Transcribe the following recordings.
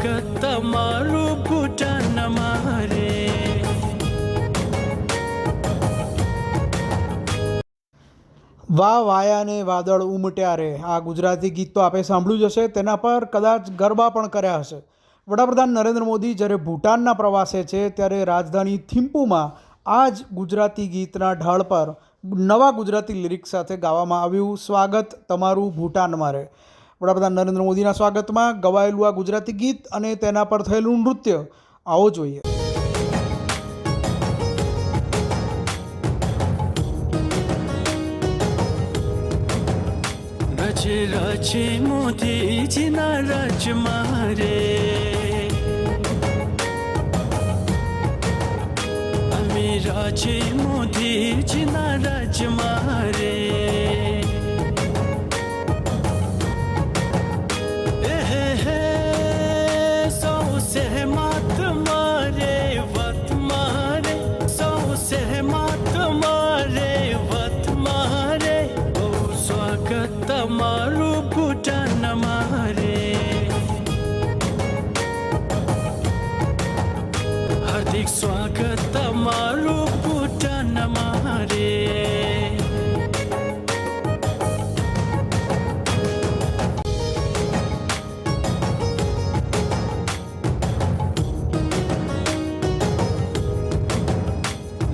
સ્વાગત વાહ, વાયા ને વાદળ ઉમટ્યા રે. આ ગુજરાતી ગીત તો આપે સાંભળ્યું જ હશે, તેના પર કદાચ ગરબા પણ કર્યા હશે. વડાપ્રધાન નરેન્દ્ર મોદી જ્યારે ભૂટાનના પ્રવાસે છે, ત્યારે રાજધાની થિમ્પુમાં આ જ ગુજરાતી ગીતના ઢાળ પર નવા ગુજરાતી લિરિક્સ સાથે ગાવામાં આવ્યું સ્વાગત તમારું ભૂટાનમાં રે. વડાપ્રધાન નરેન્દ્ર મોદીના સ્વાગતમાં ગવાયેલું આ ગુજરાતી ગીત અને તેના પર થયેલું નૃત્ય. આવો જોઈએ. રચે મારે. અમે હાર્દિક સ્વાગત તમારું ભૂટાન મારે.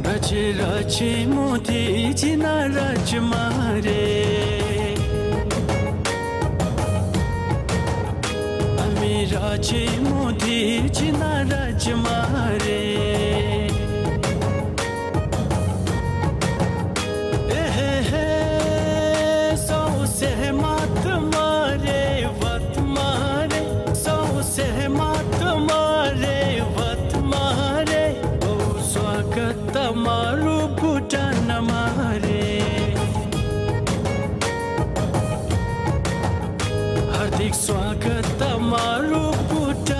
રચે રચે અમે રાજે મારે. એહે હે સૌ સહેમત મારે વત મારે સૌ સહેમત મારે વત મારે બહુ સ્વાગત તમારું ભૂટાન મારે હાર્દિક સ્વાગત તમારું ભૂટાન મારે